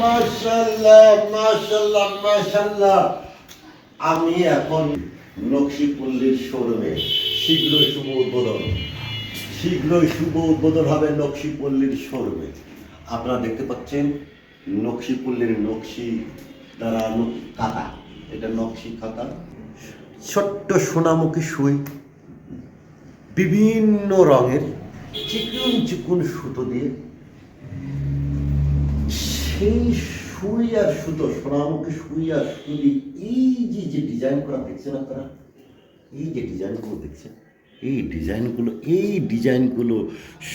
মাশাল্লাহ মাশাল্লাহ মাশাল্লাহ আমি এখন নকশিপল্লীর শোরুমে। শীঘ্রই শুভ উদ্বোধন। শীঘ্রই শুভ উদ্বোধন হবে নকশিপল্লীর শোরুমে। আপনারা দেখতে পাচ্ছেন, নকশিপল্লীর নকশি দ্বারা কাটা এটা নকশি খাতা ছোট্ট সোনামুখী সুই। বিভিন্ন রঙের চিকুন চিকুন সুতো দিয়ে সেই সুই আর সুতো, সোনামুখী সুই আর সুই এই যে যে ডিজাইন করা দেখছেন আপনারা, এই যে ডিজাইনগুলো দেখছেন, এই ডিজাইনগুলো এই ডিজাইনগুলো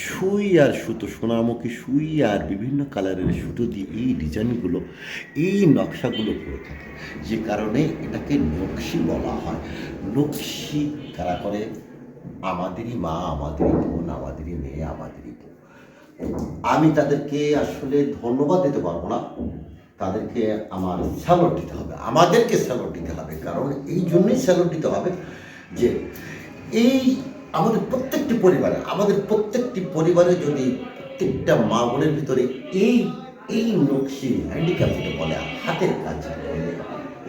সুই আর সুতো, সোনামুখী সুই আর বিভিন্ন কালারের সুতো দিয়ে এই ডিজাইনগুলো, এই নকশাগুলো করে থাকে। যে কারণে এটাকে নকশি বলা হয়। নকশি কারা করে? আমাদেরই মা, আমাদেরই বোন, আমাদেরই মেয়ে, আমাদেরই আমি তাদেরকে আসলে ধন্যবাদ দিতে পারব না। তাদেরকে আমার স্যালুট দিতে হবে, আমাদেরকে স্যালুট দিতে হবে। কারণ এই জন্যই স্যালুট দিতে হবে যে এই আমাদের প্রত্যেকটি পরিবারে, আমাদের প্রত্যেকটি পরিবারে যদি প্রত্যেকটা মা বোনের ভিতরে এই এই নকশি হ্যান্ডিক্যাপ যেটা বলে, হাতের কাজ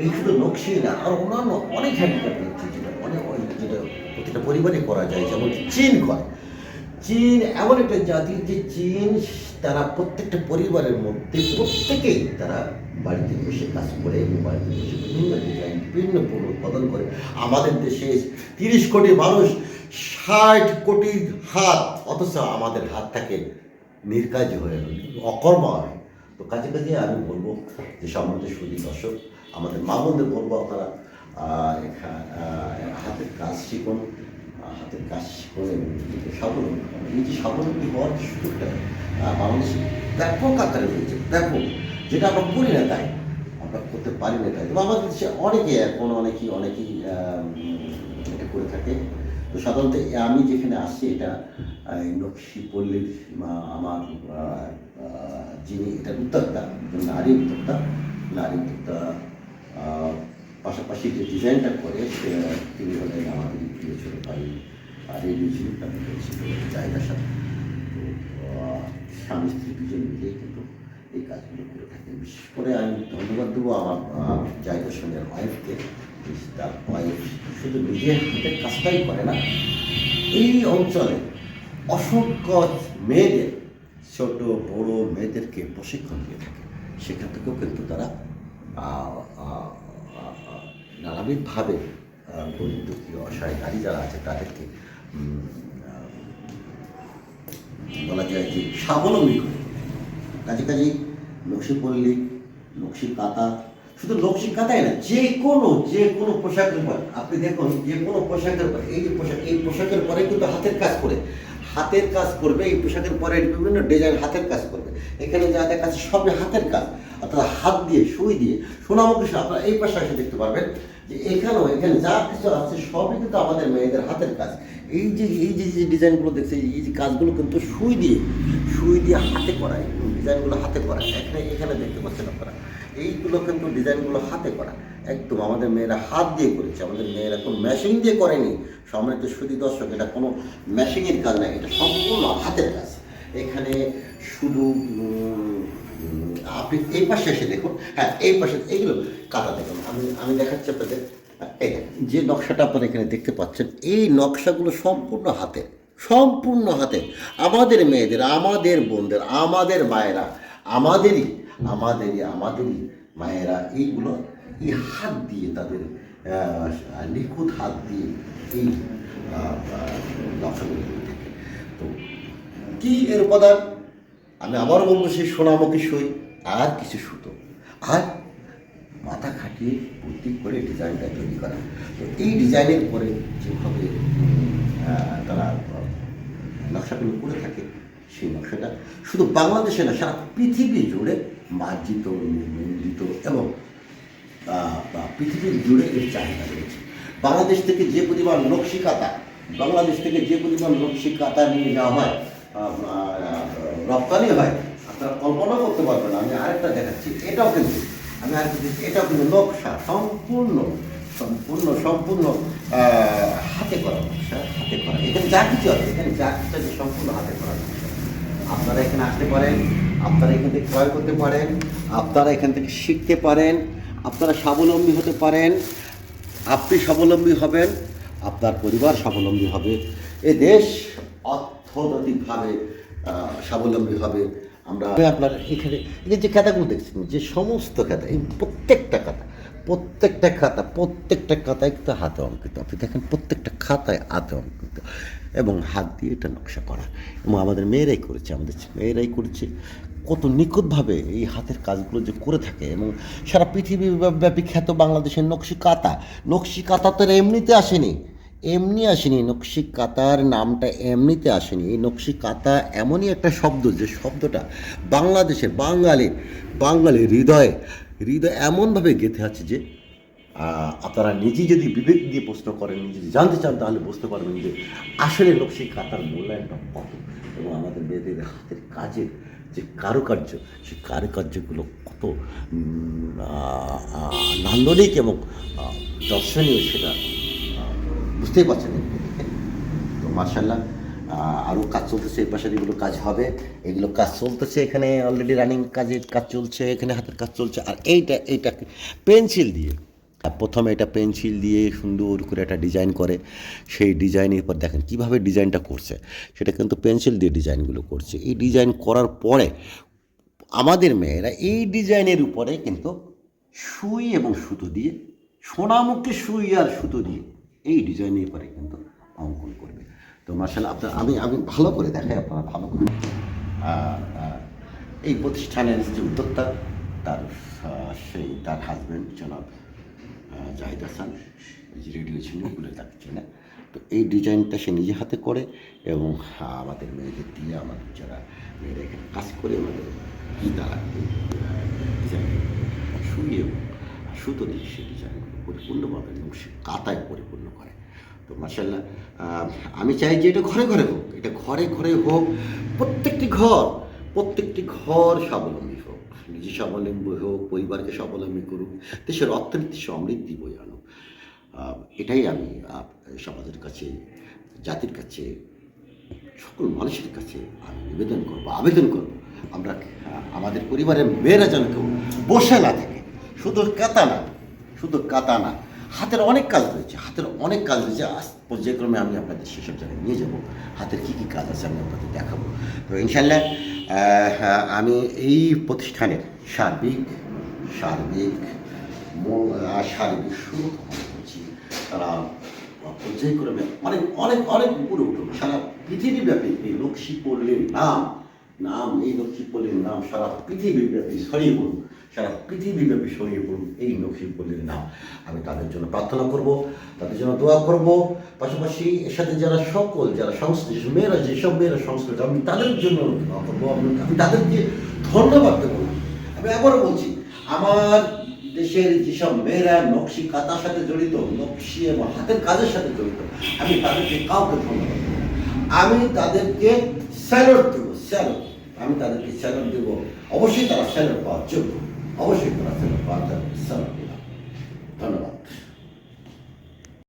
এই শুধু নকশি না, আর অন্যান্য অনেক হ্যান্ডিক্যাপ রয়েছে যেটা অনেক, যেটা প্রতিটা পরিবারে করা যায়। যেমন চীন করে চীন এমন একটা জাতি যে চীন তারা প্রত্যেকটা পরিবারের মধ্যে, প্রত্যেকেই তারা বাড়িতে বসে কাজ করে বাড়িতে বসে বিভিন্ন ডিজাইন, বিভিন্ন পণ্য উৎপাদন করে। আমাদের দেশে তিরিশ কোটি মানুষ, ষাট কোটি হাত, অথচ আমাদের হাত থাকে নির্কাজ হয়ে, অকর্ম হয়। তো কাজে কাজে আমি বলব যে সম্বন্ধে সুদী দর্শক, আমাদের মা বোনদের বলব আপনারা হাতের কাজ শিখুন। হাতের কাজ করে নিজেকে স্বাবলম্বী। নিজে স্বাবলম্বী হওয়ার যে সুযোগটা বাংলাদেশে ব্যাপক আকারে রয়েছে ব্যাপক। যেটা আমরা করি না তাই, আমরা করতে পারি না তাই। তবে আমাদের দেশে অনেকে এখন অনেকেই অনেকেই এটা করে থাকে। তো সাধারণত আমি যেখানে আসছি এটা নকশিপল্লীর মা- আমার যিনি, এটা উদ্যোক্তা নারী উদ্যোক্তা। নারী উদ্যোক্তা পাশাপাশি যে ডিজাইনটা করে সে তিনি হলেন আমাদের প্রিয় ছোট ভাই আর এই জীবিকা করেছিল জায়গার সাথে তো স্বামী স্ত্রী দুজন মিলিয়ে কিন্তু এই কাজগুলো করে থাকেন। বিশেষ করে আমি ধন্যবাদ দেবো আমার জায়গার সঙ্গে ওয়াইফকে তার ওয়াইফ শুধু নিজের হাতের কাজটাই করে না, এই অঞ্চলে অসংখ্য মেয়েদের, ছোট, বড় মেয়েদেরকে প্রশিক্ষণ দিয়ে থাকে। সেখান থেকেও কিন্তু তারা নানাবিধভাবে গরিব দুঃখী অসহায় নারী যারা আছে তাদেরকে বলা যায় যে স্বাবলম্বী করে কাজে কাজেই নকশিপল্লী নকশি কাতা শুধু নকশি কাতাই না, যে কোনো যে কোনো পোশাকের পর আপনি দেখুন, যে কোনো পোশাকের পর এই যে পোশাক, এই পোশাকের পরে কিন্তু হাতের কাজ করে, হাতের কাজ করবে, এই পোশাকের পরে বিভিন্ন ডিজাইন হাতের কাজ করবে। এখানে যা দেখা যাচ্ছে সবই হাতের কাজ। অর্থাৎ হাত দিয়ে সুই দিয়ে সোনামুখী সুই, আপনারা এই পাশে এসে দেখতে পারবেন যে এখানেও এখানে যা কিছু আছে সবই কিন্তু আমাদের মেয়েদের হাতের কাজ। এই যে এই যে যে ডিজাইনগুলো দেখছে এই যে কাজগুলো কিন্তু সুই দিয়ে সুই দিয়ে হাতে করা ডিজাইনগুলো হাতে করা এখানে এখানে দেখতে পাচ্ছেন আপনারা এইগুলো কিন্তু ডিজাইনগুলো হাতে করা। একদম আমাদের মেয়েরা হাত দিয়ে করেছে আমাদের মেয়েরা কোনো মেশিন দিয়ে করেনি। সম্মানিত সুদী দর্শক এটা কোনো মেশিনের কাজ না এটা সম্পূর্ণ হাতের কাজ। এখানে শুধু আপনি এই পাশে এসে দেখুন। হ্যাঁ এই পাশে এইগুলো কাটা দেখুন। আমি আমি দেখাচ্ছি আপনাদের। এই যে নকশাটা আপনারা এখানে দেখতে পাচ্ছেন, এই নকশাগুলো সম্পূর্ণ হাতে সম্পূর্ণ হাতে। আমাদের মেয়েদের, আমাদের বোনদের, আমাদের মায়েরা, আমাদেরই আমাদেরই আমাদেরই মায়েরা এইগুলো, এই হাত দিয়ে তাদের নিখুঁত হাত দিয়ে এই নকশাগুলো তো কী এর উপাদান? আমি আবারও বলব, সেই সোনামুখী সই। আর কিছু সুতো। আর মাথা খাটিয়ে বুদ্ধি করে ডিজাইনটা তৈরি করা। তো এই ডিজাইনের পরে যেভাবে তারা নকশাগুলো করে থাকে, সেই নকশাটা শুধু বাংলাদেশে না, সারা পৃথিবী জুড়ে মার্জিত, নির্মিত এবং পৃথিবীর জুড়ে এর চাহিদা রয়েছে। বাংলাদেশ থেকে যে পরিমাণ নকশি কাতা বাংলাদেশ থেকে যে পরিমাণ নকশি কাতা নিয়ে যাওয়া হয় রপ্তানি হয় আপনারা কল্পনা করতে পারবেন আমি আরেকটা দেখাচ্ছি, এটাও কিন্তু, আমি আরেকটা দিচ্ছি এটাও কিন্তু নকশা, সম্পূর্ণ সম্পূর্ণ সম্পূর্ণ হাতে করা নকশা, হাতে করা, এখানে যা কিছু আছে, এখানে যা কিছু আছে সম্পূর্ণ হাতে করা নকশা। আপনারা এখানে আসতে পারেন, আপনারা এখান থেকে ক্রয় করতে পারেন, আপনারা এখান থেকে শিখতে পারেন, আপনারা স্বাবলম্বী হতে পারেন, আপনি স্বাবলম্বী হবেন, আপনার পরিবার স্বাবলম্বী হবে, এ দেশ অর্থনৈতিকভাবে স্বাবলম্বী হবে। আমরা আপনার এখানে, এই যে খাতাগুলো দেখছেন, যে সমস্ত খাতা, এই প্রত্যেকটা খাতা প্রত্যেকটা খাতা, প্রত্যেকটা খাতায় কিন্তু হাতে অঙ্কিত। আপনি দেখেন প্রত্যেকটা খাতায় হাতে অঙ্কিত। এবং হাত দিয়ে এটা নকশা করা। এবং আমাদের মেয়েরাই করেছে, আমাদের মেয়েরাই করেছে। কত নিখুঁতভাবে এই হাতের কাজগুলো যে করে থাকে। এবং সারা পৃথিবী ব্যাপী খ্যাত বাংলাদেশের নকশি কাতা নকশি কাতা তো এমনিতে আসেনি। এমনি আসেনি। নকশি কাতার নামটা এমনিতে আসেনি। এই নকশি কাতা এমনই একটা শব্দ যে শব্দটা বাংলাদেশে, বাঙালির বাঙালির হৃদয়ে, হৃদয় এমনভাবে গেঁথে আছে যে আপনারা নিজে যদি বিবেক দিয়ে প্রশ্ন করেন, নিজে যদি জানতে চান, তাহলে বুঝতে পারবেন যে আসলে নকশি কাতার মূল্যায়নটা কত এবং আমাদের মেয়েদের হাতের কাজের যে কারুকার্য, সেই কারুকার্যগুলো কত নান্দনিক এবং দর্শনীয় সেটা বুঝতেই পারছেন। তো মার্শাল্লাহ আরও কাজ চলতেছে, এই পাশে এগুলো কাজ হবে, এগুলো কাজ চলতেছে, এখানে অলরেডি রানিং কাজের কাজ চলছে, এখানে হাতের কাজ চলছে, আর এইটা এইটা পেন্সিল দিয়ে প্রথমে এটা পেন্সিল দিয়ে সুন্দর করে একটা ডিজাইন করে, সেই ডিজাইনের পর দেখেন কীভাবে ডিজাইনটা করছে। সেটা কিন্তু পেন্সিল দিয়ে ডিজাইনগুলো করছে। এই ডিজাইন করার পরে আমাদের মেয়েরা এই ডিজাইনের উপরে কিন্তু সুই এবং সুতো দিয়ে, সোনামুখী সুই আর সুতো দিয়ে এই ডিজাইনের পরে কিন্তু অঙ্কন করবে। তো মার্শাল আপনার আমি আমি ভালো করে দেখাই, আপনারা ভালো করে এই প্রতিষ্ঠানের যে উদ্যোক্তা, তার সেই, তার হাজব্যান্ড জনাব জাহিদ হাসান রেডিও ছিল বলে তাকে চেনে। তো এই ডিজাইনটা সে নিজে হাতে করে এবং আমাদের মেয়েদের দিয়ে আমাদের যারা মেয়েরা এখানে কাজ করে, আমাদের তারা ডিজাইন শুয়ে সুতো দিয়ে সে পরিপূর্ণভাবে এবং কাতায় পরিপূর্ণ করে। তো মার্শাল্লাহ আমি চাই যে এটা ঘরে ঘরে হোক, এটা ঘরে ঘরে হোক, প্রত্যেকটি ঘর প্রত্যেকটি ঘর স্বাবলম্বী হোক। নিজে স্বাবলম্বী হোক, পরিবারকে স্বাবলম্বী করুক, দেশের অর্থনীতি সমৃদ্ধি বই আনুক। এটাই আমি সমাজের কাছে, জাতির কাছে, সকল মানুষের কাছে আমি নিবেদন করব, আবেদন করব। আমরা আমাদের পরিবারের মেয়েরা যেন কেউ বসে না থাকে, শুধু কাতা না শুধু কাতা না, হাতের অনেক কাজ রয়েছে, হাতের অনেক কাজ রয়েছে। আজ পর্যায়ক্রমে আমি আপনাদের সেসব জায়গায় নিয়ে যাব। হাতের কী কী কাজ আছে আমি আপনাদের দেখাবো। তো ইনশাল্লাহ আমি এই প্রতিষ্ঠানের সার্বিক সার্বিক সার্বিক শুরু তারা পর্যায়ক্রমে অনেক অনেক অনেক উপরে উঠুন সারা পৃথিবীব্যাপী এই লক্ষ্মী পল্লীর নাম নাম, এই লক্ষ্মী পল্লীর নাম সারা পৃথিবীব্যাপী ছড়িয়ে পড়ুন সারা পৃথিবীব্যাপী ছড়িয়ে পড়ুন এই লক্ষ্মী পল্লীর নাম আমি তাদের জন্য প্রার্থনা করব, তাদের জন্য দোয়া করব। পাশাপাশি এর সাথে যারা সকল, যারা সংশ্লিষ্ট, মেয়েরা যেসব মেয়েরা সংশ্লিষ্ট, আমি তাদের জন্য দোয়া করব। আমি- তাদেরকে ধন্যবাদ দেবো আমি আবারও বলছি, আমার দেশের যেসব মেয়েরা নকশি কাতার সাথে জড়িত, নকশি এবং হাতের কাজের সাথে জড়িত, আমি তাদেরকে কাউকে ধন্যবাদ আমি তাদেরকে স্যালট দেবো স্যালট আমি তাদেরকে স্যালট দেবো। অবশ্যই তারা স্যালট পাওয়ার যোগ্য। 아우시크라스는 반대로 썰입니 다. 그러나